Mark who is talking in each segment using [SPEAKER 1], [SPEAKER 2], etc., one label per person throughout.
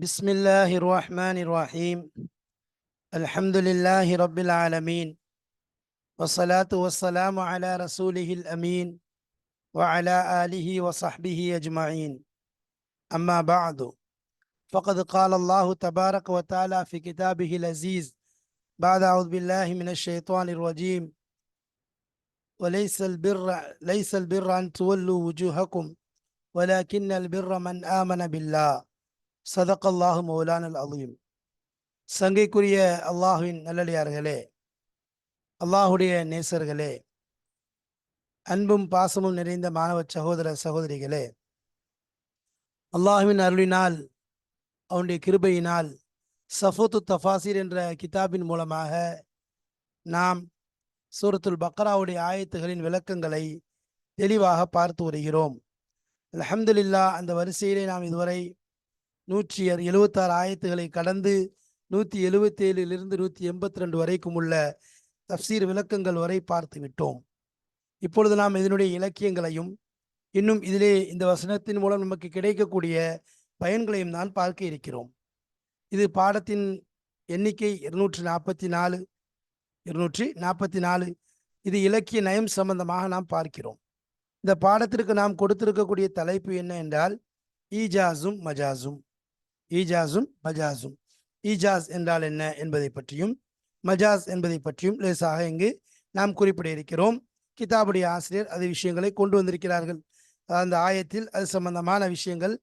[SPEAKER 1] بسم الله الرحمن الرحيم الحمد لله رب العالمين والصلاة والسلام على رسوله الأمين وعلى آله وصحبه أجمعين أما بعد فقد قال الله تبارك وتعالى في كتابه العزيز بعد أعوذ بالله من الشيطان الرجيم وليس البر ليس البر أن تولوا وجوهكم ولكن البر من آمن بالله சதக்கல்லாஹு மௌலான் அலீம் சங்கைக்குரிய அல்லாஹுவின் நல்லடியார்களே அல்லாஹுடைய நேசர்களே அன்பும் பாசமும் நிறைந்த மாணவ சகோதர சகோதரிகளே அல்லாஹுவின் அருளினால் அவனுடைய கிருபையினால் சஃபத்து தஃபாசிர் என்ற கிதாபின் மூலமாக நாம் சூரத்துல் பக்ராவுடைய ஆயத்துகளின் விளக்கங்களை தெளிவாக பார்த்து வருகிறோம். அலமதுல்லா அந்த வரிசையிலே நாம் இதுவரை நூற்றி எழுபத்தாறு ஆயத்துகளை கடந்து நூற்றி எழுபத்தி ஏழிலிருந்து நூற்றி எண்பத்தி ரெண்டு வரைக்கும் உள்ள தப்சீர் விளக்கங்கள் வரை பார்த்து விட்டோம். இப்பொழுது நாம் இதனுடைய இலக்கியங்களையும் இன்னும் இதிலே இந்த வசனத்தின் மூலம் நமக்கு கிடைக்கக்கூடிய பயன்களையும் தான் பார்க்க இருக்கிறோம். இது பாடத்தின் எண்ணிக்கை இருநூற்றி நாற்பத்தி நாலு இருநூற்றி நாற்பத்தி நாலு இது இலக்கிய நயம் சம்பந்தமாக நாம் பார்க்கிறோம். இந்த பாடத்திற்கு நாம் கொடுத்திருக்கக்கூடிய தலைப்பு என்ன என்றால் ஈஜாசும் மஜாசும் ஈஜாஸும் மஜாஸும். ஈஜாஸ் என்றால் என்ன என்பதை பற்றியும் மஜாஸ் என்பதை பற்றியும் லேசாக இங்கு நாம் குறிப்பிட இருக்கிறோம். கிதாபுடைய ஆசிரியர் அது விஷயங்களை கொண்டு வந்திருக்கிறார்கள். அந்த ஆயத்தில் அது சம்பந்தமான விஷயங்கள்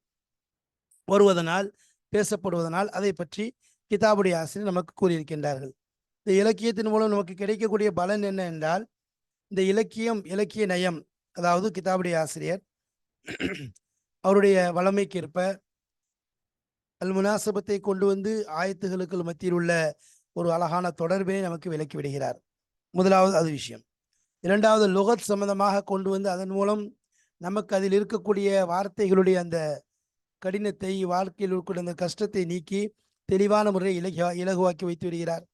[SPEAKER 1] வருவதனால் பேசப்படுவதனால் அதை பற்றி கிதாபுடைய ஆசிரியர் நமக்கு கூறியிருக்கின்றார்கள். இந்த இலக்கியத்தின் மூலம் நமக்கு கிடைக்கக்கூடிய பலன் என்ன என்றால் இந்த இலக்கியம் இலக்கிய நயம் அதாவது கிதாபுடைய ஆசிரியர் அவருடைய வளமைக்கேற்ப அல் முனாசபத்தை கொண்டு வந்து ஆயத்துகளுக்கு மத்தியில் உள்ள ஒரு அழகான தொடர்பினை நமக்கு விலக்கி விடுகிறார். முதலாவது அது விஷயம். இரண்டாவது லுகத் சம்பந்தமாக கொண்டு வந்து அதன் மூலம் நமக்கு அதில் இருக்கக்கூடிய வார்த்தைகளுடைய அந்த கடினத்தை வாழ்க்கையில் இருக்கக்கூடிய அந்த கஷ்டத்தை நீக்கி தெளிவான முறையை இலகிய இலகுவாக்கி வைத்து விடுகிறார்.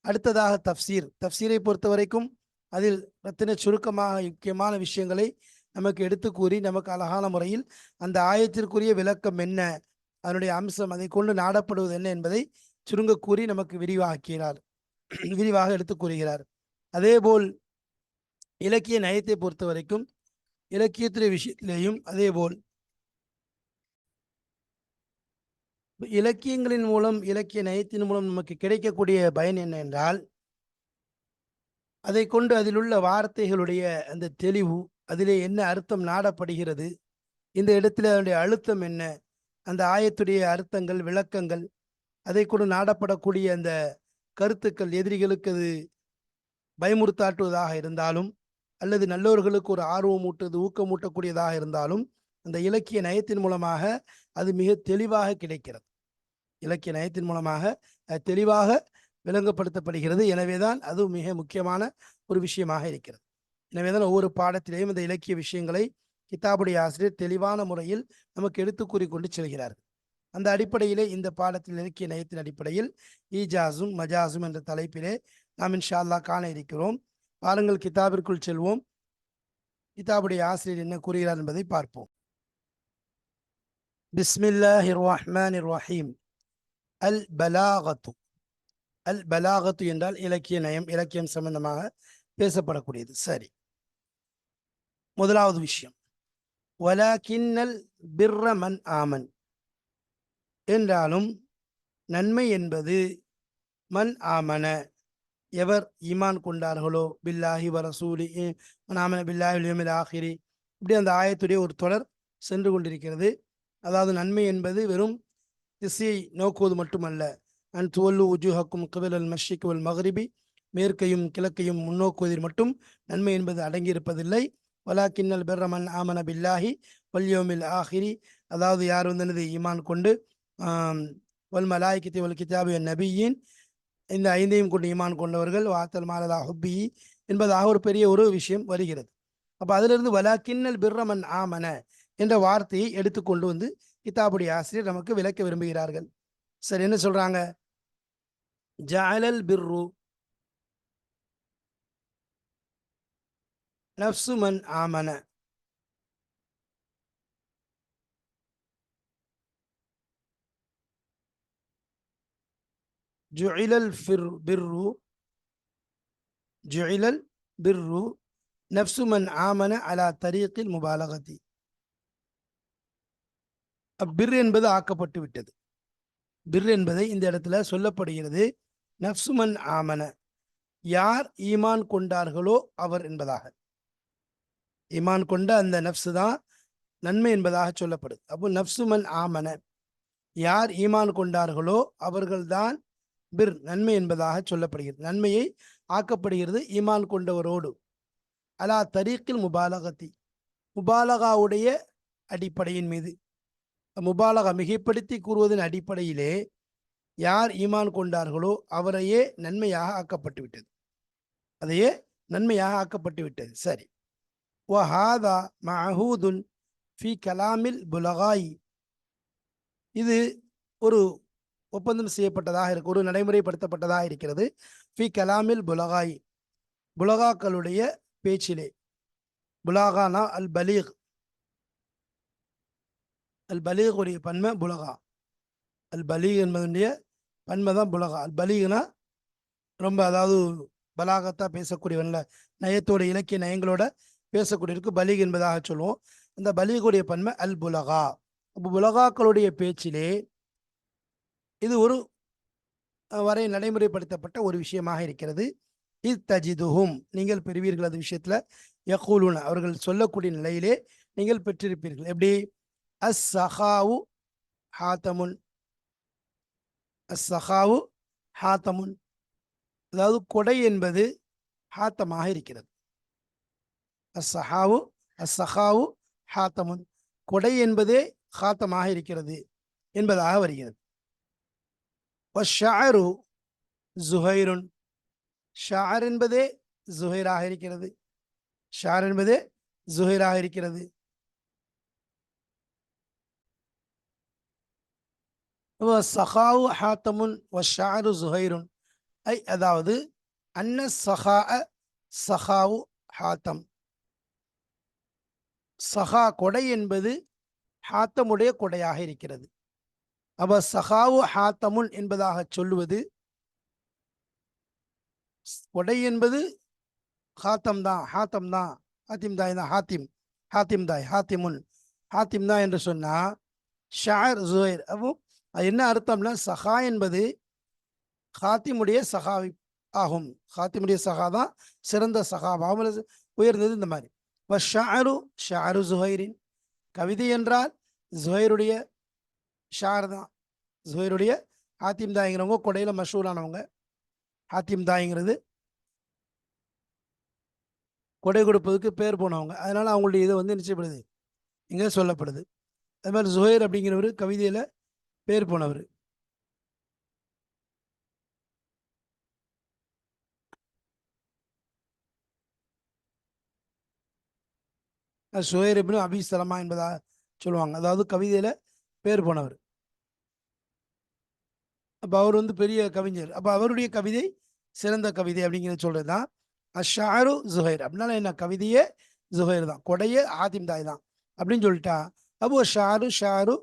[SPEAKER 1] அடுத்ததாக தப்சீர். தப்சீரை பொறுத்த வரைக்கும் அதில் ரத்தின சுருக்கமாக முக்கியமான விஷயங்களை நமக்கு எடுத்து கூறி நமக்கு அழகான முறையில் அந்த ஆயத்திற்குரிய விளக்கம் என்ன அதனுடைய அம்சம் அதை கொண்டு நாடப்படுவது என்ன என்பதை சுருங்க கூறி நமக்கு விரிவாக்கிறார் விரிவாக எடுத்து கூறுகிறார். அதே போல் இலக்கிய நயத்தை பொறுத்த வரைக்கும் இலக்கியத்துறை விஷயத்திலேயும் அதே போல் இலக்கியங்களின் மூலம் இலக்கிய நயத்தின் மூலம் நமக்கு கிடைக்கக்கூடிய பயன் என்ன என்றால் அதை கொண்டு அதில் உள்ள வார்த்தைகளுடைய அந்த தெளிவு அதிலே என்ன அர்த்தம் நாடப்படுகிறது இந்த இடத்துல அதனுடைய அழுத்தம் என்ன அந்த ஆயத்துடைய அர்த்தங்கள் விளக்கங்கள் அதை கூட நாடப்படக்கூடிய அந்த கருத்துக்கள் எதிரிகளுக்கு அது பயமுறுத்தாட்டுவதாக இருந்தாலும் அல்லது நல்லவர்களுக்கு ஒரு ஆர்வமூட்டுவது ஊக்கமூட்டக்கூடியதாக இருந்தாலும் அந்த இலக்கிய நயத்தின் மூலமாக அது மிக தெளிவாக கிடைக்கிறது. இலக்கிய நயத்தின் மூலமாக தெளிவாக விளங்கப்படுத்தப்படுகிறது. எனவேதான் அது மிக முக்கியமான ஒரு விஷயமாக இருக்கிறது. எனவேதான் ஒவ்வொரு பாடத்திலேயும் இந்த இலக்கிய விஷயங்களை கிதாபுடைய ஆசிரியர் தெளிவான முறையில் நமக்கு எடுத்து கூறிக்கொண்டு செல்கிறார். அந்த அடிப்படையிலே இந்த பாடத்தில் இலக்கிய நயத்தின் அடிப்படையில் ஈஜாசும் மஜாசும் என்ற தலைப்பிலே நாம் இன்ஷா காண இருக்கிறோம். பாருங்கள் கிதாபிற்குள் செல்வோம். கிதாபுடைய ஆசிரியர் என்ன கூறுகிறார் என்பதை பார்ப்போம். பிஸ்மில்லாஹிர் ரஹ்மான் ரஹீம் அல் பலாகத்து. அல் பலாகத்து என்றால் இலக்கிய நயம் இலக்கியம் சம்பந்தமாக பேசப்படக்கூடியது. சரி. முதலாவது விஷயம். வலாக்கின்னல் பிர்ர மன் ஆமன். என்றாலும் நன்மை என்பது மன் ஆமன. எவர் ஈமான் கொண்டார்களோ பில்லாஹி வரசூலி ஆமன பில்லாஹி ஆஹிரி இப்படி அந்த ஆயத்துடைய ஒரு தொடர் சென்று கொண்டிருக்கிறது. அதாவது நன்மை என்பது வெறும் திசையை நோக்குவது மட்டுமல்ல. அன் துவல்லு உஜுஹக்கும் கபில் அல் மஷிக் மேற்கையும் கிழக்கையும் முன்னோக்குவதில் மட்டும் நன்மை என்பது அடங்கியிருப்பதில்லை. வலாக்கின்னல் பெர்ரமன் ஆமன பில்லாஹி வல்யோமில் ஆஹிரி அதாவது யார் வந்து ஈமான் கொண்டு வல் மலாய்கித்தி வல் கிதாபு நபியின் இந்த ஐந்தையும் கொண்டு ஈமான் கொண்டவர்கள் வாத்தல் மாலதா ஹுப்பி என்பதாக ஒரு பெரிய ஒரு விஷயம் வருகிறது. அப்போ அதிலிருந்து வலாக்கின்னல் பிர்ரமன் ஆமன என்ற வார்த்தையை எடுத்துக்கொண்டு வந்து கிதாபுடைய ஆசிரியர் நமக்கு விளக்க விரும்புகிறார்கள். சரி என்ன சொல்றாங்க? ஜாலல் பிர்ரு நப்சு மன் ஆமன ஜுஇலல் ஃபிர் பிர்ரு ஜுஇலல் பிர்ரு நஃப்சு மன் ஆமன அலா தரீக்கில் முபாலகதி பிர் என்பது ஆக்கப்பட்டு விட்டது. பிர் என்பதை இந்த இடத்துல சொல்லப்படுகிறது. நஃப்சுமன் ஆமன. யார் ஈமான் கொண்டார்களோ அவர் என்பதாக. ஈமான் கொண்ட அந்த நஃப்ஸு தான் நன்மை என்பதாக சொல்லப்படுது. அப்போ நஃப்சுமன் ஆமன. யார் ஈமான் கொண்டார்களோ அவர்கள்தான் பிர் நன்மை என்பதாக சொல்லப்படுகிறது. நன்மையை ஆக்கப்படுகிறது ஈமான் கொண்டவரோடு. அலா தரீக்கில் முபாலகத்தி. முபாலகாவுடைய அடிப்படையின் மீது. முபாலகா மிகைப்படுத்தி கூறுவதன் அடிப்படையிலே யார் ஈமான் கொண்டார்களோ அவரையே நன்மையாக ஆக்கப்பட்டு விட்டது அதையே நன்மையாக ஆக்கப்பட்டு விட்டது சரி. வஹாதா மஹூதுன் ஃபி கலாமில் புலகாய் இது ஒரு ஒப்பந்தம் செய்யப்பட்டதாக இருக்கு ஒரு நடைமுறைப்படுத்தப்பட்டதாக இருக்கிறது. ஃபி கலாமில் புலகாய் புலகாக்களுடைய பேச்சிலே. புலாகானா அல் பலீக் அல் பலீக் உடைய பன்மை புலகா. அல் பலீக் என்பதனுடைய பன்மை தான் புலகா. அல் பலீக்னா ரொம்ப அதாவது பலாகத்தா பேசக்கூடியவன்ல நயத்தோட இலக்கிய நயங்களோட பேசக்கூடியவருக்கு பலிக் என்பதாக சொல்லுவோம். அந்த பலீகுடைய பன்மை அல் புலகா. அப்போ புலகாக்களுடைய பேச்சிலே இது ஒரு வரை நடைமுறைப்படுத்தப்பட்ட ஒரு விஷயமாக இருக்கிறது. இது நீங்கள் பெறுவீர்கள் அது விஷயத்தில். யகூலுன. அவர்கள் சொல்லக்கூடிய நிலையிலே நீங்கள் பெற்றிருப்பீர்கள். எப்படி? அஸ் சஹாவு ஹாத்தமுன். அஸ் சஹாவு ஹாத்தமுன். அதாவது கொடை என்பது ஹாத்தமாக இருக்கிறது. அஸ் சஹாவு ஹாத்தமுன். கொடை என்பதே ஹாத்தமாக இருக்கிறது என்பதாக வருகிறது. ஷாரு ஜுஹைருன். ஷார் என்பதே ஜுஹைராக இருக்கிறது. ஷார் என்பதே ஜுஹைராக இருக்கிறது. சஹாவு ஹாத்தமுன் ஷாரு ஜுஹைருன். ஐ அதாவது அன்ன சஹா சஹாவு ஹாத்தம். சஹா கொடை என்பது ஹாத்தமுடைய கொடையாக இருக்கிறது. அவ சஹாவு ஹாத்தமுன் என்பதாக சொல்லுவது கொடை என்பது ஹாத்தம் தான் ஹாத்தம் தான் ஹாத்திம் தாய் தான் ஹாத்திம் ஹாத்திம் தாய் ஹாத்திமுன் ஹாத்திம் தான் என்று சொன்னா ஷார் ஜுஹைர் அப்போ அது என்ன அர்த்தம்னா சஹா என்பது ஹாத்திமுடைய சஹாவி ஆகும். ஹாத்திமுடைய சகா தான் சிறந்த சகாவாகும் உயர்ந்தது இந்த மாதிரி. வ ஷாரு ஷாரு ஜுஹைரின். கவிதை என்றால் ஜுஹைருடைய ஷார் தான். ஜுஹைருடைய ஹாத்திம் தாய்ங்கிறவங்க கொடையில் மஷூரானவங்க ஹாத்திம் தாய்ங்கிறது கொடை கொடுப்பதுக்கு பேர் போனவங்க. அதனால் அவங்களுடைய இதை வந்து நிச்சயப்படுது. இங்கே சொல்லப்படுது. அது மாதிரி ஜுஹைர் அப்படிங்கிறவர் கவிதையில் பேர் போனவர். சுஹைர் அபி சலமா என்பதாக சொல்லுவாங்க. அதாவது கவிதையில் பேர் போனவர். அப்போ அவர் வந்து பெரிய கவிஞர். அப்போ அவருடைய கவிதை சிறந்த கவிதை அப்படிங்கிறத சொல்றது தான் அஷாரு ஜுஹைர். அப்படின்னால என்ன? கவிதையே ஜுஹைர் தான். கொடையே ஆதிம் தாய் தான். அப்படின்னு சொல்லிட்டா அப்போ ஷாரு ஷாரு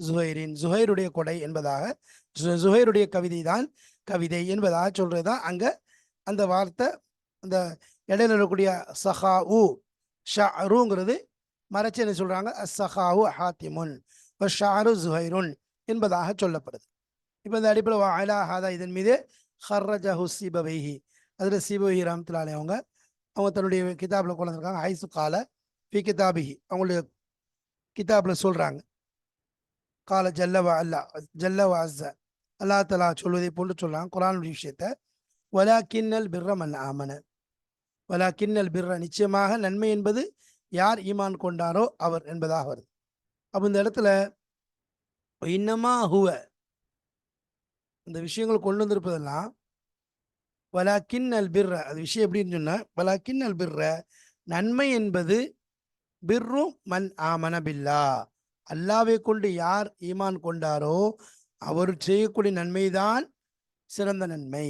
[SPEAKER 1] ஜுஹைரின். ஜுஹைருடைய கொடை என்பதாக ஜுஹைருடைய கவிதை தான் கவிதை என்பதாக சொல்றது தான் அங்கே அந்த வார்த்தை அந்த இடையில இருக்கக்கூடிய சஹா உ ஷாருங்கிறது மறைச்சு என்ன சொல்றாங்க? அஸ்ஸஹாவு ஹாத்திமுன். ஷாரு ஜுஹைருன் என்பதாக சொல்லப்படுது. இப்போ இந்த அடிப்படையில் வாயிலா ஹாதா இதன் மீது ஹர்ரஜஹு சீபவைஹி அதில் சீபவைஹி ராம்துலாலே அவங்க அவங்க தன்னுடைய கிதாபில் கொண்டு வந்திருக்காங்க ஐசு கால ஃபி கிதாபிஹி. அவங்களுடைய கிதாபில் சொல்கிறாங்க கால ஜல்லவ அல்லா ஜல்லவா அஸ்ஸ. அல்லா தலா சொல்வதை போன்று சொல்கிறாங்க குரானுடைய விஷயத்த. வலா கிண்ணல் பிர்ரம் அல்ல ஆமன. வலா கிண்ணல் பிர்ரா. நிச்சயமாக நன்மை என்பது யார் ஈமான் கொண்டாரோ அவர் என்பதாக வருது. அப்போ இந்த இடத்துல இன்னமா ஹுவ? இந்த விஷயங்கள் கொண்டு வந்திருப்பதெல்லாம் வலா கிண்ணல் பிர்ர. அது விஷயம் எப்படின்னு சொன்னால் வலா கிண்ணல் பிர்ர நன்மை என்பது பிர்ரு மன் ஆமன பில்லா. அல்லாவை கொண்டு யார் ஈமான் கொண்டாரோ அவர் செய்யக்கூடிய நன்மைதான் சிறந்த நன்மை.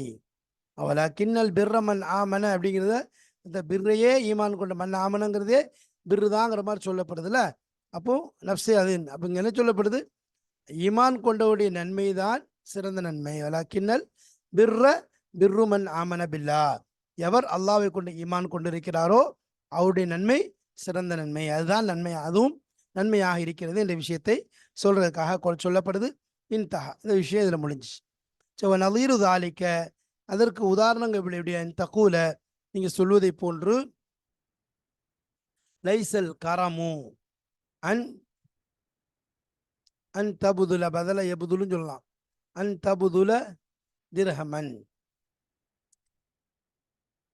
[SPEAKER 1] வலாக்கின் கிண்ணல் பிர்ரமன் ஆமன அப்படிங்கிறத இந்த பிர்ரையே ஈமான் கொண்ட மண் ஆமனங்கிறதே பிர்ரு தாங்கிற மாதிரி சொல்லப்படுதுல்ல? அப்போ நப்சே அது அப்போ இங்கே என்ன சொல்லப்படுது? ஈமான் கொண்டவுடைய நன்மை தான் சிறந்த நன்மை. அலா கிண்ணல் பிர்ர பிர்ருமன் ஆமன பில்லா எவர் அல்லாவை கொண்டு ஈமான் கொண்டிருக்கிறாரோ அவருடைய நன்மை சிறந்த நன்மை. அதுதான் நன்மை. அதுவும் நன்மையாக இருக்கிறது என்ற விஷயத்தை சொல்றதுக்காக கொ- சொல்லப்படுது. இன்தஹா. இந்த விஷயம் இதில் முடிஞ்சிச்சு. ஸோ நலீரு தாலிக்க. அதற்கு உதாரணங்கள் இப்படி இப்படி தக்கூல நீங்க சொல்வதை போன்று லைசல் கரமு அன் அன் தபுதுல பதல எபுதுலுன்னு சொல்லலாம். அன் தபுதுல திரஹமன்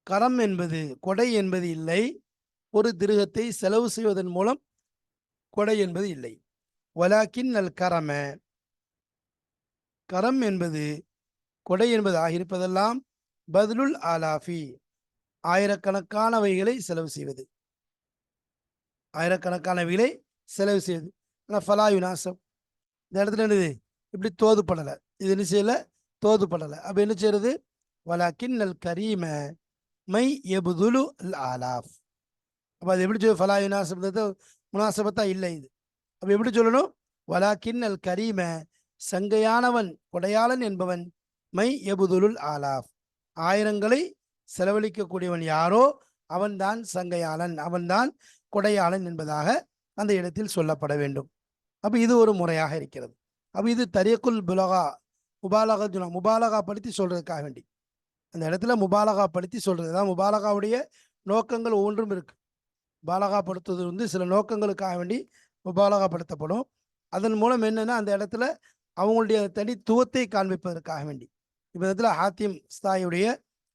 [SPEAKER 1] கரம் என்பது கொடை என்பது இல்லை. ஒரு திருகத்தை செலவு செய்வதன் மூலம் கொடை என்பது இல்லை. வலாக்கின் நல் கரம கரம் என்பது கொடை என்பது ஆகியிருப்பதெல்லாம் பதிலுல் ஆலாஃபி. ஆயிரக்கணக்கானவைகளை செலவு செய்வது. ஆயிரக்கணக்கானவைகளை செலவு செய்வது. ஆனால் ஃபலா விநாசம் இந்த இடத்துல என்னது? இப்படி தோதுப்படலை இது என்ன செய்யலை? தோதுப்படலை அப்போ என்ன செய்யறது? வலாக்கின் அல் கரீம மை எபுதுலு அல் ஆலாஃப் அப்போ அது எப்படி சொல்லு ஃபலா யுனாசபத்தை முனாசபத்தா இல்லை இது. அப்போ எப்படி சொல்லணும்? வலாக்கின் அல் கரீம சங்கையானவன் கொடையாளன் என்பவன் மை எபுதுலுல் ஆலாஃப் ஆயிரங்களை செலவழிக்கக்கூடியவன் யாரோ அவன்தான் சங்கையாளன் அவன்தான் கொடையாளன் என்பதாக அந்த இடத்தில் சொல்லப்பட வேண்டும். அப்போ இது ஒரு முறையாக இருக்கிறது. அப்போ இது தரியக்குல் புலகா முபாலகா சொன்னா முபாலகா படுத்தி சொல்றதுக்காக வேண்டி. அந்த இடத்துல முபாலகா படுத்தி சொல்றது தான் முபாலகாவுடைய நோக்கங்கள் ஒவ்வொன்றும் இருக்கு. முபாலகா படுத்துவது வந்து சில நோக்கங்களுக்காக வேண்டி முபாலகா படுத்தப்படும். அதன் மூலம் என்னென்னா அந்த இடத்துல அவங்களுடைய தனித்துவத்தை காண்பிப்பதற்காக வேண்டி. இப்போ இடத்துல ஹாத்திம் ஸ்தாயுடைய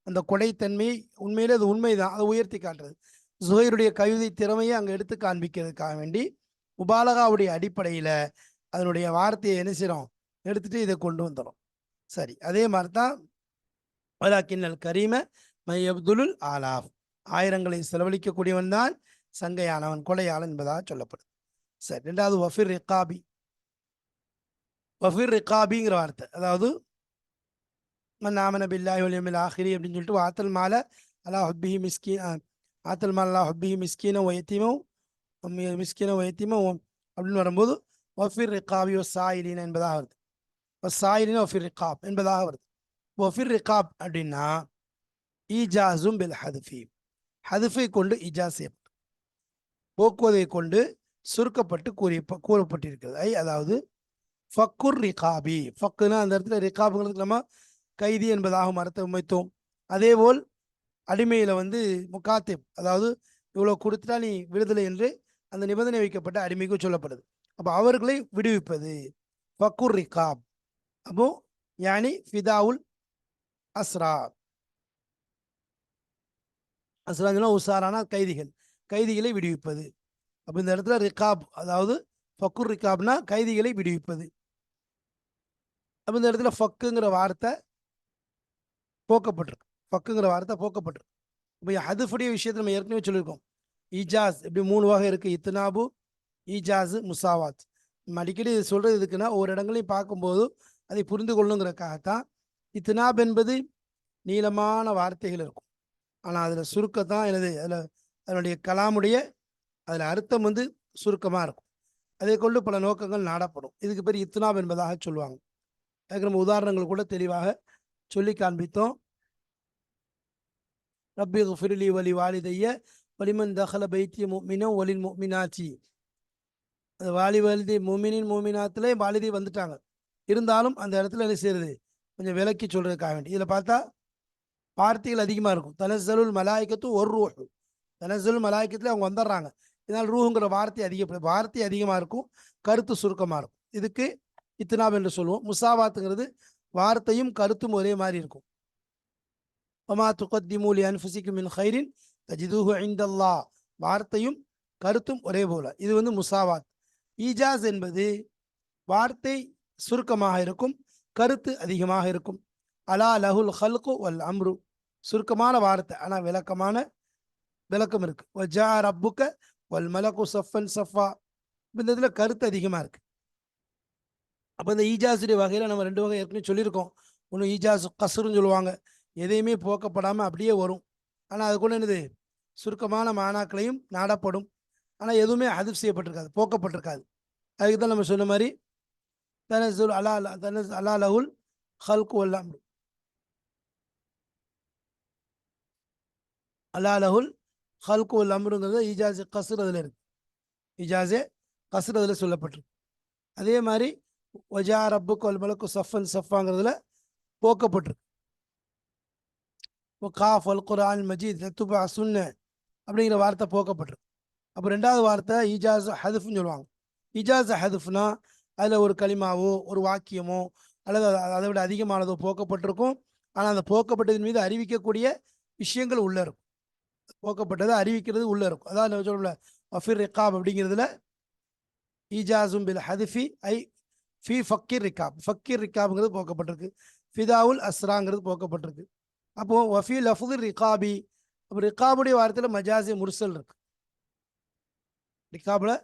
[SPEAKER 1] அந்த கொடைத்தன்மை உண்மையிலே அது உண்மைதான். அதை உயர்த்தி காட்டுறது. ஜுஹைருடைய கவிதை திறமையை அங்கே எடுத்து காண்பிக்கிறதுக்காக வேண்டி உபாலகாவுடைய அடிப்படையில் அதனுடைய வார்த்தையை என்ன செய்கிறோம் எடுத்துட்டு இதை கொண்டு வந்துடும் சரி அதே மாதிரி தான் வலாக்கின்னல் கரீம மை அப்துலுல் ஆலாஃப் ஆயிரங்களை செலவழிக்கக்கூடியவன் தான் சங்கையானவன் கொலையாளன் என்பதாக சொல்லப்படுது. சரி ரெண்டாவது வஃபிர் ரிகாபி. வஃபிர் ரிகாபிங்கிற வார்த்தை. அதாவது ஆமன பில்லாஹி ஒலியமில் ஆஹிரி அப்படின்னு சொல்லிட்டு ஆத்தல் மாலை அலா ஹுப்பிஹி மிஸ்கீன் ஆத்தல் மாலை அலா ஹுப்பிஹி மிஸ்கீன ஒயத்தீமும் மிஸ்கீன ஒயத்தீமும் அப்படின்னு வரும்போது ஒஃபிர் ரிகாபி ஒ சாயிலின் என்பதாக வருது. சாயிலின் ஒஃபிர் ரிகாப் என்பதாக வருது. ஒஃபிர் ரிகாப் அப்படின்னா ஈஜாசும் பில் ஹதுஃபி ஹதுஃபை கொண்டு இஜாஸ் செய்யப்பட்டு போக்குவதை கொண்டு சுருக்கப்பட்டு கூறி கூறப்பட்டிருக்கிறது. ஐ அதாவது ஃபக்குர் ரிகாபி ஃபக்குனா அந்த இடத்துல ரிகாபுங்கிறதுக்கு நம்ம கைதி என்பதாக மரத்தை வைத்தோம் அதேபோல் அடிமையில் வந்து முகாத்திப் அதாவது இவ்வளோ கொடுத்துட்டா நீ விடுதலை என்று அந்த நிபந்தனை வைக்கப்பட்ட அடிமைக்கு சொல்லப்படுது. அப்போ அவர்களை விடுவிப்பது. ஃபக்குர் ரிகாப் அப்போ யானி ஃபிதாவுல் அஸ்ரா. அஸ்ராஜ்னா உசாரான கைதிகள். கைதிகளை விடுவிப்பது. அப்போ இந்த இடத்துல ரிகாப் அதாவது ஃபக்குர் ரிகாப்னா கைதிகளை விடுவிப்பது. அப்போ இந்த இடத்துல ஃபக்குங்கிற வார்த்தை போக்கப்பட்டிருக்கு. ஃபக்குங்கிற வார்த்தை போக்கப்பட்டிருக்கு. இப்போ ஹதுஃபுடைய விஷயத்தை நம்ம ஏற்கனவே சொல்லியிருக்கோம். ஈஜாஸ் இப்படி மூணு வகை இருக்குது இத்னாபு ஈஜாஸ் முசாவாத். அடிக்கடி இது சொல்கிறது இதுக்குன்னா ஒரு இடங்களையும் பார்க்கும்போது அதை புரிந்து கொள்ளுங்கிறக்காகத்தான் இத்னாப் என்பது நீளமான வார்த்தைகள் இருக்கும். ஆனால் அதில் சுருக்கத்தான் எனது அதில் அதனுடைய கலாமுடைய அதில் அர்த்தம் வந்து சுருக்கமாக இருக்கும். அதை கொண்டு பல நோக்கங்கள் நாடப்படும். இதுக்கு பேர் இத்னாப் என்பதாக சொல்லுவாங்க. அதுக்கு நம்ம உதாரணங்கள் கூட தெளிவாக சொல்லி காண்பித்தோம். ரப்பி ஃபிரிலி வலி வாலிதைய வலிமன் தஹல பைத்திய முமினோ ஒலின் முமினாச்சி அது வாலி வலிதி முமினின் மோமினாத்திலே வாலிதி வந்துட்டாங்க. இருந்தாலும் அந்த இடத்துல என்ன செய்யறது? கொஞ்சம் விலக்கி சொல்றதுக்காக வேண்டி. இதில் பார்த்தா வார்த்தைகள் அதிகமாக இருக்கும். தனசலுல் மலாய்க்கத்து ஒரு ரூ தனசலுல் மலாய்க்கத்தில் அவங்க வந்துடுறாங்க. இதனால் ரூஹுங்கிற வார்த்தை அதிக வார்த்தை அதிகமாக இருக்கும். கருத்து சுருக்கமாக இருக்கும். இதுக்கு இத்னாப் என்று சொல்லுவோம். முசாவாத்துங்கிறது வார்த்தையும் கருத்தும் ஒரே மாதிரி இருக்கும். ஒமா துக்கத்திமூலி அன்ஃபுசிக்கு மின் ஹைரின் தஜிதுஹு ஐந்தல்லா வார்த்தையும் கருத்தும் ஒரே போல. இது வந்து முசாவாத். ஈஜாஸ் என்பது வார்த்தை சுருக்கமாக இருக்கும் கருத்து அதிகமாக இருக்கும். அலா லஹுல் ஹல்கு வல் அம்ரு. சுருக்கமான வார்த்தை ஆனால் விளக்கமான விளக்கம் இருக்கு. வஜா ரப்புக்க வல் மலகு சஃபன் சஃபா. இந்த இதில் கருத்து அதிகமாக இருக்கு. அப்போ இந்த ஈஜாஸுடைய வகையில் நம்ம ரெண்டு வகை ஏற்கனவே சொல்லியிருக்கோம். ஒன்று ஈஜாஸ் கசுருன்னு சொல்லுவாங்க. எதையுமே போக்கப்படாமல் அப்படியே வரும். ஆனால் அதுக்குள்ள என்னது? சுருக்கமான மாணாக்களையும் நாடப்படும். ஆனால் எதுவுமே அதிர்வு செய்யப்பட்டிருக்காது போக்கப்பட்டிருக்காது. அதுக்கு தான் நம்ம சொன்ன மாதிரி தனசுல் அலா தனஸ் அலா லஹுல் ஹல்கு அல்லாம் அலா லஹுல் ஹல்கு அம்ருங்கிறது இஜாஸ் கசுர் அதில் இருக்கு. இஜாஸே கசுர் அதில் சொல்லப்பட்டிருக்கு. அதே மாதிரி ஒஜா ரப்பு கொல் மலக்கு சஃபன் சஃபாங்கிறதுல போக்கப்பட்டிருக்கு. காஃப் அல் குரான் மஜீத் சுன்ன அப்படிங்கிற வார்த்தை போக்கப்பட்டிருக்கு. அப்போ ரெண்டாவது வார்த்தை இஜாஸ் ஹதுஃப்னு சொல்லுவாங்க. இஜாஸ் ஹதுஃப்னா அதில் ஒரு களிமாவோ ஒரு வாக்கியமோ அல்லது அதை விட அதிகமானதோ போக்கப்பட்டிருக்கும். ஆனால் அந்த போக்கப்பட்டதின் மீது அறிவிக்கக்கூடிய விஷயங்கள் உள்ளே இருக்கும். போக்கப்பட்டதை அறிவிக்கிறது உள்ளே இருக்கும். அதாவது நம்ம சொல்லல வஃபிர் அப்படிங்கிறதுல ஈஜாசும் பில் ஹதிஃபி ஐ ஃபி ஃபக்கீர் ரிகாப். ஃபக்கீர் ரிகாப்ங்கிறது போக்கப்பட்டிருக்கு. ஃபிதாவுல் அஸ்ராங்கிறது போக்கப்பட்டிருக்கு. அப்போ வஃபி லஃபுது ரிகாபி. அப்போ ரிகாபுடைய வார்த்தையில் மஜாசி முர்சல் இருக்கு. ரிகாபில்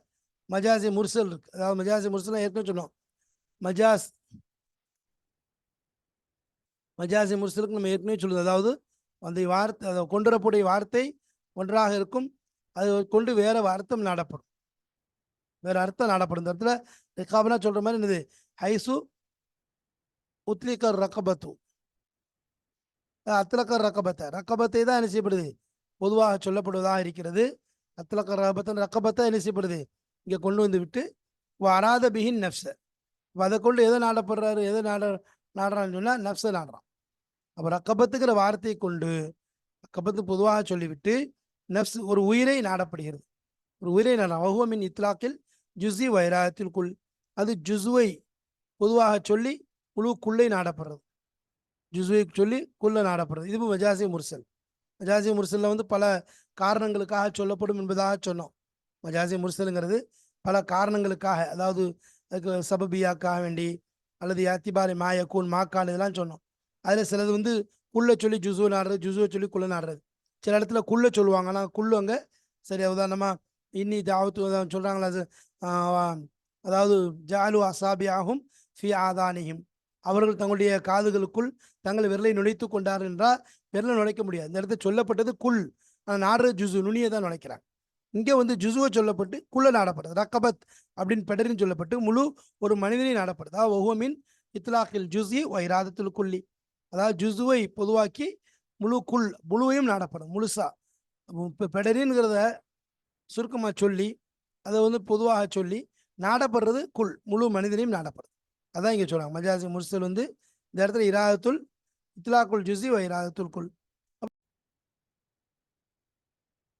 [SPEAKER 1] மஜாசி முர்சல் இருக்கு. அதாவது மஜாசி முர்சல் ஏற்கனவே சொன்னோம். மஜாஸ் மஜாசி முர்சலுக்கு நம்ம ஏற்கனவே சொல்லுது. அதாவது அந்த வார்த்தை அதை கொண்டு வரக்கூடிய வார்த்தை ஒன்றாக இருக்கும். அது கொண்டு வேற அர்த்தம் நாடப்படும். வேற அர்த்தம் நாடப்படும். இந்த இடத்துல ரிகாபனா சொல்ற மாதிரி என்னது? ஹைசு உத்லிக்கர் ரக்கபத்து அத்லக்கர் ரக்கபத்தை ரக்கபத்தை தான் என்ன செய்யப்படுது? பொதுவாக சொல்லப்படுவதாக இருக்கிறது. அத்லக்கர் ரகபத்தன் ரக்கபத்தை என்ன செய்யப்படுது? இங்கே கொண்டு வந்து விட்டு வராத பிஹின் நப்ச அதை கொண்டு எதை நாடப்படுறாரு? எதை நாட நாடுறான்னு சொன்னால் நப்ச நாடுறான். அப்போ ரக்கபத்துக்கிற வார்த்தையை கொண்டு ரக்கபத்து பொதுவாக சொல்லிவிட்டு நப்ஸ் ஒரு உயிரை நாடப்படுகிறது. ஒரு உயிரை நாடுறான். வகுவமின் இத்லாக்கில் ஜுஸி வைராயத்திற்குள் அது ஜுசுவை பொதுவாக சொல்லி குழுக்குள்ளே நாடப்படுறது. ஜுசுவை சொல்லி குள்ளே நாடப்படுறது. இதுவும் மஜாசி முர்சல். மஜாசி முர்சலில் வந்து பல காரணங்களுக்காக சொல்லப்படும் என்பதாக சொன்னோம். மஜாசி முர்சலுங்கிறது பல காரணங்களுக்காக அதாவது அதுக்கு சபபியாக்காக வேண்டி அல்லது மாய மாயக்கூன் மாக்கான் இதெல்லாம் சொன்னோம். அதில் சிலது வந்து குள்ளே சொல்லி ஜுசு நாடுறது ஜுசுவை சொல்லி குள்ளே நாடுறது. சில இடத்துல குள்ளே சொல்லுவாங்க. ஆனால் குள்ளுங்க சரி உதாரணமாக இன்னி தாவத்து சொல்கிறாங்களா அதாவது ஜாலு அசாபியாகும் ஃபி ஆதானியும் அவர்கள் தங்களுடைய காதுகளுக்குள் தங்கள் விரலை நுழைத்து கொண்டார் என்றால் விரலை நுழைக்க முடியாது. இந்த இடத்துல சொல்லப்பட்டது குல். ஆனால் நாடு ஜுசு நுனியை தான் நுழைக்கிறாங்க இங்கே வந்து ஜுசுவை சொல்லப்பட்டு குள்ள நாடப்படுது. ரக்கபத் அப்படின்னு பெடரின்னு சொல்லப்பட்டு முழு ஒரு மனிதனை நாடப்படுது. அதாவது ஒவ்வொமின் இத்லாக்கில் ஜுசி வைராதத்தில் குள்ளி அதாவது ஜுசுவை பொதுவாக்கி முழு குல் முழுவையும் நாடப்படும் முழுசா. இப்போ பெடரின்கிறத சுருக்கமாக சொல்லி அதை வந்து பொதுவாக சொல்லி நாடப்படுறது குல். முழு மனிதனையும் நாடப்படுறது அதான் இங்கே சொல்கிறாங்க மஜாசி முர்சல் வந்து இந்த இடத்துல இராதத்துல் இத்லாக்குல் ஜுசி வ இராதத்துல் குல்.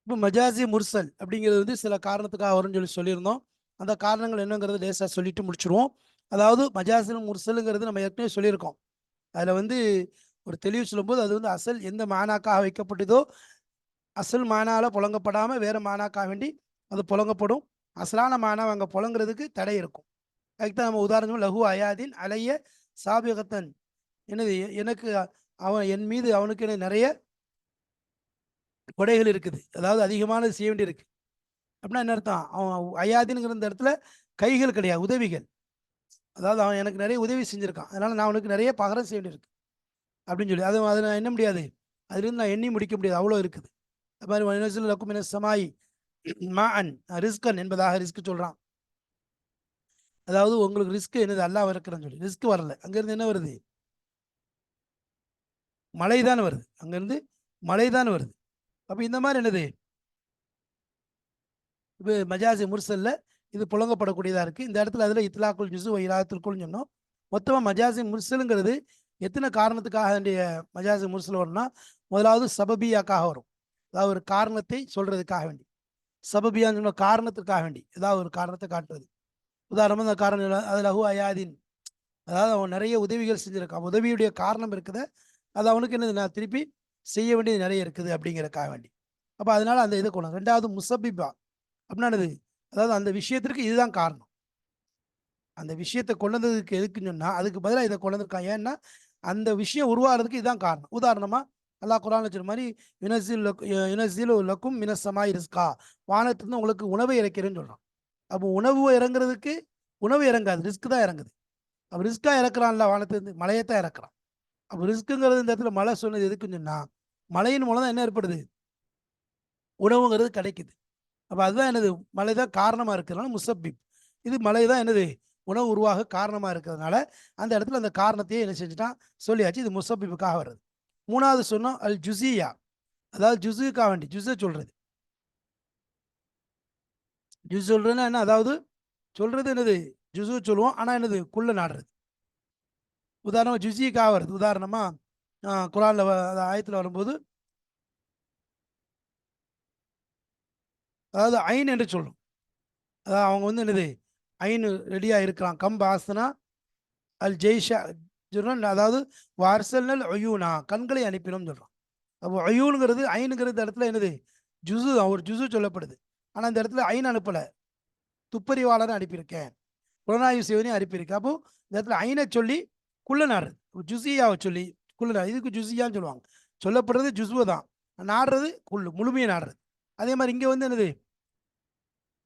[SPEAKER 1] இப்போ மஜாசி முர்சல் அப்படிங்கிறது வந்து சில காரணத்துக்காக வரும்னு சொல்லி சொல்லியிருந்தோம். அந்த காரணங்கள் என்னங்கிறது லேசாக சொல்லிட்டு முடிச்சிருவோம். அதாவது மஜாசில் முர்சலுங்கிறது நம்ம ஏற்கனவே சொல்லியிருக்கோம். அதில் வந்து ஒரு தெளிவு சொல்லும்போது அது வந்து அசல் எந்த மானாக்காக வைக்கப்பட்டதோ அசல் மானால புழங்கப்படாமல் வேறு மானாக்காக வேண்டி அது புழங்கப்படும். அசலான மானாவை அங்கே புழங்குறதுக்கு தடை இருக்கும். அதுக்கு தான் நம்ம உதாரணம் லகு அயாதின் அலைய சாபிகத்தன். எனது எனக்கு அவன் என் மீது அவனுக்கு எனக்கு நிறைய கொடைகள் இருக்குது. அதாவது அதிகமானது செய்ய வேண்டியிருக்கு அப்படின்னா என்ன அர்த்தம்? அவன் அயாதின்ங்கிற இந்த இடத்துல கைகள் கிடையாது உதவிகள். அதாவது அவன் எனக்கு நிறைய உதவி செஞ்சுருக்கான். அதனால் நான் அவனுக்கு நிறைய பகரம் செய்ய வேண்டியிருக்கு அப்படின்னு சொல்லி அது அதை நான் எண்ண முடியாது. அதுலேருந்து நான் எண்ணி முடிக்க முடியாது. அவ்வளோ இருக்குது. அது மாதிரி வனசில் மா அன் ரிஸ்கன் என்பதாக ரிஸ்க் சொல்றான். அதாவது உங்களுக்கு ரிஸ்க் என்னது? அல்லாஹ் இருக்கிறன்னு சொல்லி. ரிஸ்க் வரல. அங்கிருந்து என்ன வருது? மழை தான் வருது. அங்கிருந்து மழை தான் வருது. அப்ப இந்த மாதிரி என்னது? இப்போ மஜாசி முர்சல்ல இது புழங்கப்படக்கூடியதா இருக்கு. இந்த இடத்துல அதுல இத்லாக்குள் ஜுசு வைராத்துக்குள்னு சொன்னோம். மொத்தமா மஜாசி முர்சலுங்கிறது எத்தனை காரணத்துக்காக வேண்டிய மஜாசி முர்சல் வரும்னா முதலாவது சபபியாக்காக வரும். அதாவது ஒரு காரணத்தை சொல்றதுக்காக வேண்டி. சபபியான்னு சொன்ன காரணத்துக்காக வேண்டி ஏதாவது ஒரு காரணத்தை காட்டுறது உதாரணமாக அந்த காரணம் இல்ல, அது லகு அயாதின். அதாவது அவன் நிறைய உதவிகள் செஞ்சிருக்கான். உதவியுடைய காரணம் இருக்குது. அது அவனுக்கு என்னது? நான் திருப்பி செய்ய வேண்டியது நிறைய இருக்குது அப்படிங்கிறக்காக வேண்டி அப்போ அதனால அந்த இதை கொண்டு ரெண்டாவது முசபிபா. அப்படின்னா என்னது? அதாவது அந்த விஷயத்திற்கு இதுதான் காரணம். அந்த விஷயத்தை கொண்டதுக்கு எதுக்குன்னு சொன்னால் அதுக்கு பதிலாக இதை கொண்டதுக்கான் ஏன்னா அந்த விஷயம் உருவாகிறதுக்கு இதுதான் காரணம். உதாரணமாக அல்லாஹ் குரான் வச்சுரு மாதிரி யுனசில் யுனசில் லக்கும் மினசமாய் இருஸ்கா வானத்துலேருந்து உங்களுக்கு உணவை இறக்கிறேன்னு சொல்கிறான் அப்போ உணவு இறங்குறதுக்கு உணவு இறங்காது ரிஸ்க் தான் இறங்குது. அப்போ ரிஸ்க்காக இறக்குறான்ல வானத்துலேருந்து மழையை தான் இறக்குறான். அப்போ ரிஸ்க்குங்கிறது இந்த இடத்துல மழை சொன்னது எதுக்குன்னு சொன்னால் மழையின் மூலம் தான் என்ன ஏற்படுது? உணவுங்கிறது கிடைக்குது. அப்போ அதுதான் என்னது? மழை தான் காரணமாக இருக்கிறதுனால முசப்பிப். இது மழை தான் என்னது? உணவு உருவாக காரணமாக இருக்கிறதுனால அந்த இடத்துல அந்த காரணத்தையே என்ன செஞ்சுட்டான்? சொல்லியாச்சு இது முசப்பிப்புக்காக வருது மூணாவது சொன்னோம் அல் ஜுசியா அதாவது ஜுசுக்கா வேண்டி ஜுஸை சொல்றது. ஜுஸ் சொல்றதுன்னா என்ன? அதாவது சொல்றது என்னது? ஜுசு சொல்லுவோம். ஆனால் என்னது? குள்ள நாடுறது. உதாரணமாக ஜுசிக்கா வருது உதாரணமா குரானில் ஆயத்தில் வரும்போது அதாவது ஐன் என்று சொல்லும் அதாவது அவங்க வந்து என்னது? ஐன் ரெடியாக இருக்கலாம். கம்பு ஆசனா அல் ஜெய்ஷா சொல்றான் அதாவது வார்சல்னல் ஒயூனா கண்களை அனுப்பினோம் சொல்றான். அப்போ ஒயூனுங்கிறது ஐனுங்கிறது இந்த இடத்துல என்னது? ஜுசு ஒரு ஜுசு சொல்லப்படுது. ஆனால் இந்த இடத்துல ஐன் அனுப்பலை. துப்பறிவாளரை அனுப்பியிருக்கேன். புலனாய்வு செய்வதையும் அனுப்பியிருக்கேன். அப்போ இந்த இடத்துல ஐனை சொல்லி குள்ள நாடுறது ஜுசியாவை சொல்லி குள்ள நாடு இதுக்கு ஜுசியான்னு சொல்லுவாங்க. சொல்லப்படுறது ஜுசுவை தான். நாடுறது குள்ளு முழுமையை நாடுறது. அதே மாதிரி இங்கே வந்து என்னது?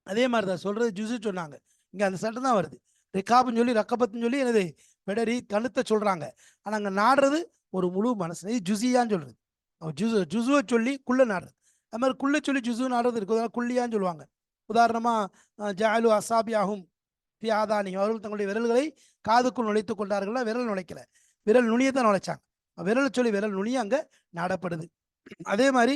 [SPEAKER 1] அதே மாதிரி தான். சொல்கிறது ஜுசு சொன்னாங்க. இங்கே அந்த சட்டம் தான் வருது. ரிகாப்னு சொல்லி ரக்கபத்துன்னு சொல்லி என்னது? பெடரி கழுத்தை சொல்றாங்க. ஆனா அங்க நாடுறது ஒரு முழு மனசு. இது ஜுசியான்னு சொல்றது. ஜுசு ஜுசுவை சொல்லி குள்ள நாடுறது. அது மாதிரி குள்ள சொல்லி ஜுசு நாடுறது இருக்கு. குள்ளியான்னு சொல்லுவாங்க. உதாரணமா ஜாலு அசாபியாகும் பியாதானி அவர்கள் தங்களுடைய விரல்களை காதுக்குள் நுழைத்துக் கொண்டார்கள்னா விரல் நுழைக்கல. விரல் நுனியை தான் நுழைச்சாங்க. விரல் சொல்லி விரல் நுனியை அங்க நாடப்படுது. அதே மாதிரி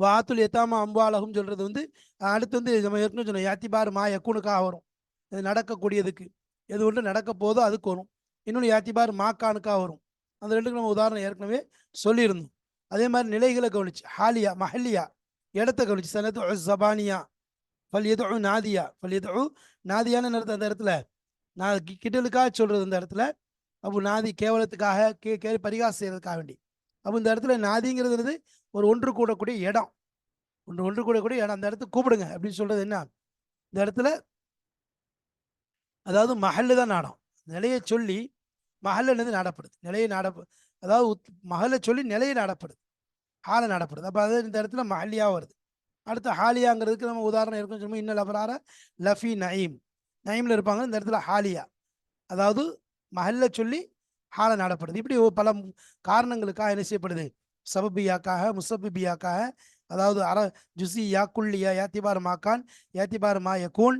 [SPEAKER 1] வாத்துல் எத்தாமா அம்பாலகம் சொல்றது வந்து அடுத்து வந்து நம்ம ஏற்கனவே சொன்ன யாத்திபார் மா எக்குனுக்காக வரும். இது நடக்கக்கூடியதுக்கு. எது ஒன்று நடக்க போதோ அதுக்கு வரும் இன்னொன்று யாத்திபார் மாக்கானுக்காக வரும். அந்த ரெண்டுக்கு நம்ம உதாரணம் ஏற்கனவே சொல்லியிருந்தோம். அதே மாதிரி நிலைகளை கவனிச்சு ஹாலியா மஹல்லியா இடத்த கவனிச்சு. சனத்து ஜபானியா ஃபல் எது நாதியா. ஃபல் எது நாதியான நேரத்தை அந்த இடத்துல? நான் கிட்டலுக்காக சொல்கிறது சொல்றது அந்த இடத்துல. அப்போ நாதி கேவலத்துக்காக கே கே பரிகாசம் செய்யறதுக்காக வேண்டி. அப்போ இந்த இடத்துல நாதிங்கிறது ஒரு ஒன்று கூடக்கூடிய இடம். ஒன்று ஒன்று கூடக்கூடிய இடம். அந்த இடத்துக்கு கூப்பிடுங்க அப்படின்னு சொல்றது என்ன? இந்த இடத்துல அதாவது மஹல்லு தான் நாடம். நிலையை சொல்லி மஹல்ல நாடப்படுது. நிலையை நாட அதாவது உத்- மகளை சொல்லி நிலையை நாடப்படுது. ஹாலை நாடப்படுது. அப்போ அது இந்த இடத்துல மஹல்லியா வருது. அடுத்து ஹாலியாங்கிறதுக்கு நம்ம உதாரணம் இருக்கும் சொல்லும்போது இன்னும் லபரார லஃபி நயீம். நயீமில் இருப்பாங்க இந்த இடத்துல ஹாலியா. அதாவது மஹல்ல சொல்லி ஹாலை நாடப்படுது. இப்படி பல காரணங்களுக்காக என்ன செய்யப்படுது? சபபியாக்காக முசபிபியாக்காக அதாவது அர ஜுசி குல்லியா யாத்திபார் மாக்கான் யாத்திபார் மா யகூன்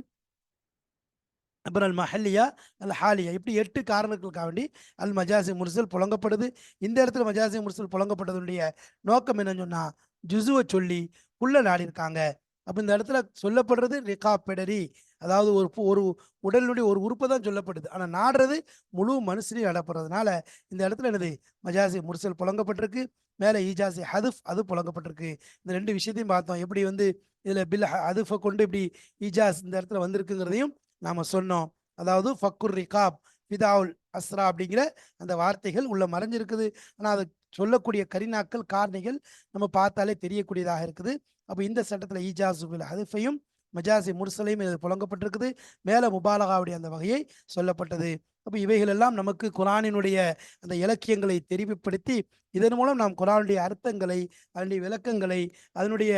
[SPEAKER 1] அப்புறம் அல் மஹல்லியா அல் ஹாலியா இப்படி எட்டு காரணங்களுக்காக வேண்டி அல் மஜாசி முர்சல் புழங்கப்படுது. இந்த இடத்துல மஜாசி முர்சல் புழங்கப்பட்டதுடைய நோக்கம் என்னன்னு சொன்னால் ஜுசுவை சொல்லி உள்ள நாடியிருக்காங்க. அப்போ இந்த இடத்துல சொல்லப்படுறது ரிகா பெடரி. அதாவது ஒரு ஒரு உடலினுடைய ஒரு உறுப்பு தான் சொல்லப்படுது. ஆனால் நாடுறது முழு மனுஷனையும் நடப்படுறதுனால இந்த இடத்துல எனது மஜாசி முர்சல் புழங்கப்பட்டிருக்கு. மேலே ஈஜாசி ஹதுஃப் அது புழங்கப்பட்டிருக்கு. இந்த ரெண்டு விஷயத்தையும் பார்த்தோம். எப்படி வந்து இதில் பில் ஹதுஃபை கொண்டு இப்படி ஈஜாஸ் இந்த இடத்துல வந்திருக்குங்கிறதையும் நாம சொன்னோம். அதாவது ஃபக்குர் ரிகாப் ஃபிதாவுல் அஸ்ரா அப்படிங்கிற அந்த வார்த்தைகள் உள்ள மறைஞ்சிருக்குது. ஆனால் அதை சொல்லக்கூடிய கரினாக்கள் காரணிகள் நம்ம பார்த்தாலே தெரியக்கூடியதாக இருக்குது. அப்போ இந்த சட்டத்தில் ஈஜாசுபில் ஹதுஃபையும் மஜாசி முர்சலையும் இது புழங்கப்பட்டிருக்குது. மேலே முபாலகாவுடைய அந்த வகையை சொல்லப்பட்டது. அப்போ இவைகளெல்லாம் நமக்கு குரானினுடைய அந்த இலக்கியங்களை தெரிவுபடுத்தி இதன் மூலம் நாம் குரானுடைய அர்த்தங்களை அதனுடைய விளக்கங்களை அதனுடைய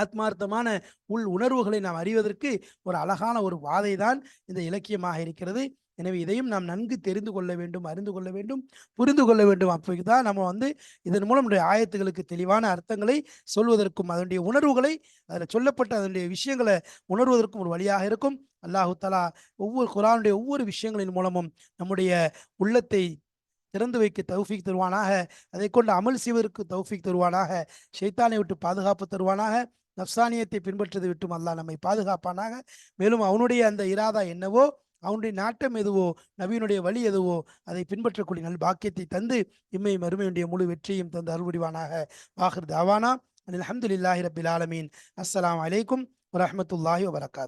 [SPEAKER 1] ஆத்மார்த்தமான உள் உணர்வுகளை நாம் அறிவதற்கு ஒரு அழகான ஒரு வாதை தான் இந்த இலக்கியமாக இருக்கிறது. எனவே இதையும் நாம் நன்கு தெரிந்து கொள்ள வேண்டும் அறிந்து கொள்ள வேண்டும் புரிந்து கொள்ள வேண்டும். அப்போதான் நம்ம வந்து இதன் மூலம் நம்முடைய ஆயத்துகளுக்கு தெளிவான அர்த்தங்களை சொல்வதற்கும் அதனுடைய உணர்வுகளை அதில் சொல்லப்பட்ட அதனுடைய விஷயங்களை உணர்வதற்கும் ஒரு வழியாக இருக்கும். அல்லாஹு தலா ஒவ்வொரு குரானுடைய ஒவ்வொரு விஷயங்களின் மூலமும் நம்முடைய உள்ளத்தை திறந்து வைக்க தௌஃபிக் தருவானாக. அதை கொண்டு அமல் செய்வதற்கு தௌஃபிக் தருவானாக. சைத்தானை விட்டு பாதுகாப்பு தருவானாக. நப்சானியத்தை பின்பற்றதை விட்டும் அல்லாஹ் நம்மை பாதுகாப்பானாக. மேலும் அவனுடைய அந்த இராதா என்னவோ அவனுடைய நாட்டம் எதுவோ நபியினுடைய வழி எதுவோ அதை பின்பற்றக்கூடிய நல் பாக்கியத்தை தந்து இம்மை மறுமையுடைய முழு வெற்றியும் தந்து அருள்புரிவானாக. வாகிறது தாவானா. அலமதுல்லாஹி ரபில் ஆலமீன். அஸ்லாம் அலைக்கும் வரமத்துல்லாஹி வபரகாத்.